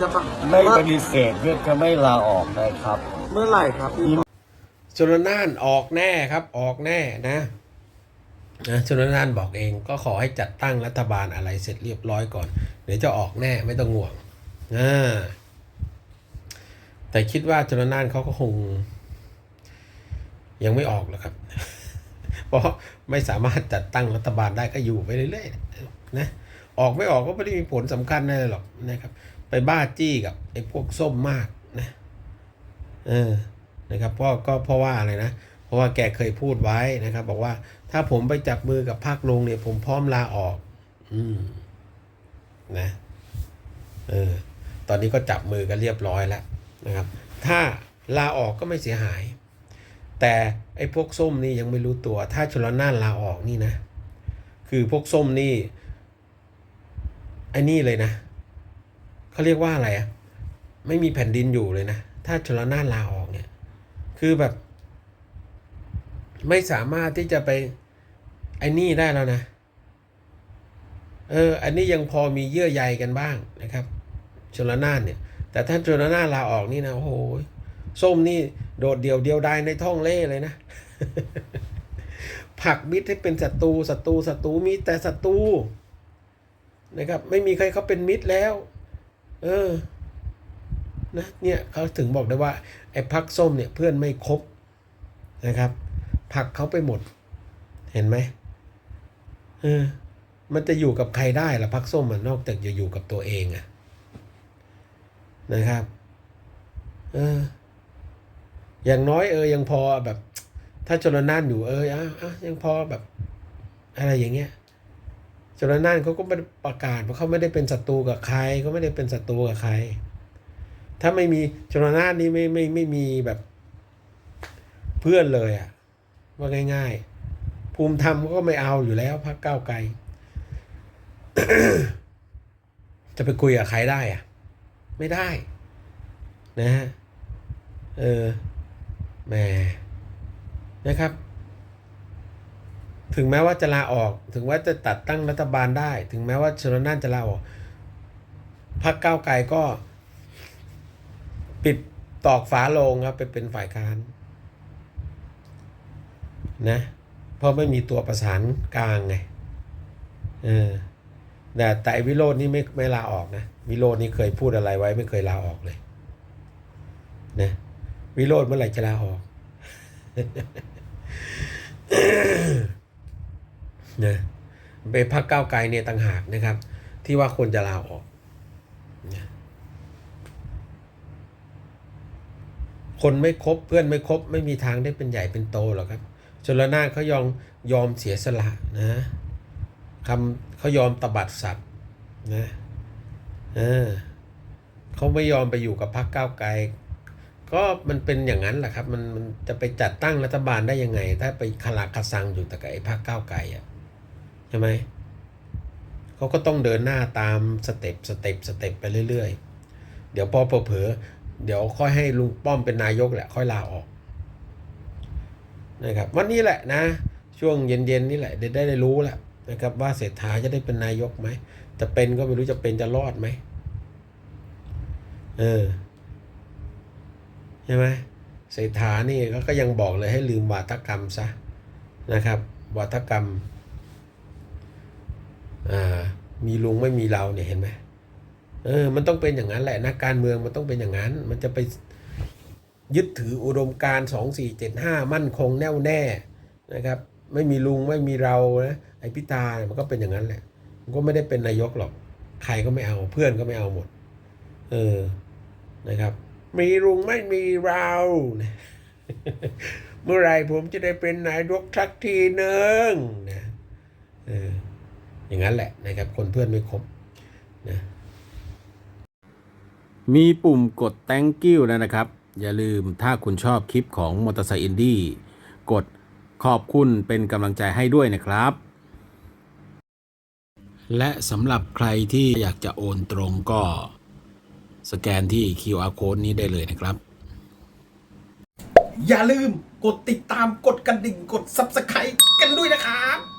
จะปะไม่เมื่อปฏิเสธเพื่อจะไม่ลาออกนะครับ เมื่อไหร่ครับพี่ชนน่านออกแน่ครับออกแน่นะนะชนน่านบอกเองก็ขอให้จัดตั้งรัฐบาลอะไรเสร็จเรียบร้อยก่อน เดี๋ยวจะออกแน่ไม่ต้องห่วงนะแต่คิดว่าชนน่านเขาก็คง ยังไม่ออกหรอกครับ เพราะไม่สามารถจัดตั้งรัฐบาลได้ก็อยู่ไปเรื่อยๆนะออกไม่ออกก็ไม่ได้มีผลสำคัญอะไรหรอกนะครับ ไปบ้าจี้กับไอ้พวกส้มมากนะเออนะครับพราะก็เพราะว่าอะไรนะ เพราะว่าแกเคยพูดไว้นะครับ บอกว่าถ้าผมไปจับมือกับพรรคลงเนี่ย ผมพร้อมลาออก อืมนะเออตอนนี้ก็จับมือกันเรียบร้อยแล้วนะครับ ถ้าลาออกก็ไม่เสียหาย แต่ไอ้พวกส้มนี่ยังไม่รู้ตัว ถ้าชลน่านลาออกนี่นะ คือพวกส้มนี่ไอ้นี่เลยนะ เขาเรียกว่าอะไรอะไม่มีแผ่นดินอยู่เลยนะ ถ้าชลนานลาออกเนี่ย คือแบบ ไม่สามารถที่จะไปไอ้นี่ได้แล้วนะ เออ อันนี้ยังพอมีเยื่อใยกันบ้างนะครับ ชลนานเนี่ย แต่ถ้าชลนานลาออกนี่นะ โอ้โห ส้มนี่โดดเดี่ยวเดียวดายในท้องเล่เลยนะ ผักมิตรให้เป็นศัตรูศัตรูศัตรูมีแต่ศัตรูนะครับ ไม่มีใครเขาเป็นมิตรแล้ว เออนะเนี่ยเขาถึงบอกได้ว่าไอ้พักส้มเนี่ยเพื่อนไม่ครบนะครับ ผักเขาไปหมด เห็นไหมเออมันจะอยู่กับใครได้ล่ะพักส้มมันนอกจากจะอยู่กับตัวเองอะนะครับเอออย่างน้อยเออยังพอแบบ ถ้าชนน่านอยู่เอออะอะยังพอแบบ อะไรอย่างเงี้ย ชนน่านเขาก็ไม่ประกาศว่าเขาไม่ได้เป็นศัตรูกับใครเขาไม่ได้เป็นศัตรูกับใคร ถ้าไม่มีชนนาทนี่ไม่ไม่ไม่มีแบบเพื่อนเลยอะว่าง่าย ๆ ภูมิธรรมก็ไม่เอาอยู่แล้วพรรคก้าวไกล จะไปคุยกับใครได้อะไม่ได้ นะฮะเออแหมนะครับ ถึงแม้ว่าจะลาออก ถึงว่าจะตัดตั้งรัฐบาลได้ ถึงแม้ว่าชนน่านจะลาออกพรรคก้าวไกลก็ ปิดตอกฝาโลงครับไปเป็นฝ่ายค้านนะเพราะไม่มีตัวประสานกลางไงเออแต่แต่อวิโรจน์นี่ไม่ไม่ลาออกนะวิโรจน์นี่เคยพูดอะไรไว้ไม่เคยลาออกเลยนะวิโรจน์เมื่อไหร่จะลาออก นะไปพักก้าไกลเนี่ยต่างหากนะครับ ที่ว่าควรจะลาออกนะคนไม่ครบเพื่อนไม่ครบไม่มีทางได้เป็นใหญ่เป็นโตหรอกครับชนละนานเขายอมยอมเสียสละนะคำเขายอมตบัดสัตว์นะเออเขาไม่ยอมไปอยู่กับพรรคก้าวไกล ก็มันเป็นอย่างนั้นแหละครับ มันมันจะไปจัดตั้งรัฐบาลได้ยังไง ถ้าไปคลาคาซังอยู่แต่กับไอ้พรรคก้าวไกลอะ ช่ไหมเขาก็ต้องเดินหน้าตามสเต็ปสเต็ปสเต็ปไปเรื่อยๆ เดี๋ยวพอเผลอเดี๋ยวค่อยให้ลุงป้อมเป็นนายกแหละค่อยลาออกนะครับวันนี้แหละนะ ช่วงเย็นๆนี่แหละได้ได้รู้แหละนะครับว่าเศรษฐาจะได้เป็นนายกไหมจะเป็นก็ไม่รู้จะเป็นจะรอดไหมเออใช่ไหมเศรษฐานี่ก็ยังบอกเลยให้ลืมวาทกรรมซะนะครับวาทกรรม มีลุงไม่มีเราเนี่ยเห็นไหมเออ มันต้องเป็นอย่างนั้นแหละนักการเมืองมันต้องเป็นอย่างนั้น มันจะไปยึดถืออุดมการสองสี่เจ็ดห้ามั่นคงแน่วแน่นะครับ ไม่มีลุงไม่มีเรานะไอพิตาเนี่ยมันก็เป็นอย่างนั้นแหละ มันก็ไม่ได้เป็นนายกหรอก ใครก็ไม่เอาเพื่อนก็ไม่เอาหมด เออนะครับ มีลุงไม่มีเราเมื่อไรผมจะได้เป็นนายกสักทีหนึ่งนะเออ อย่างนั้นแหละนะครับ คนเพื่อนไม่ครบนะมีปุ่มกด thank you แล้วนะครับ อย่าลืมถ้าคุณชอบคลิปของมอเตอร์ไซค์อินดี้กดขอบคุณเป็นกำลังใจให้ด้วยนะครับ และสำหรับใครที่อยากจะโอนตรงก็สแกนที่ QR code นี้ได้เลยนะครับ อย่าลืมกดติดตามกดกระดิ่งกด subscribe กันด้วยนะครับ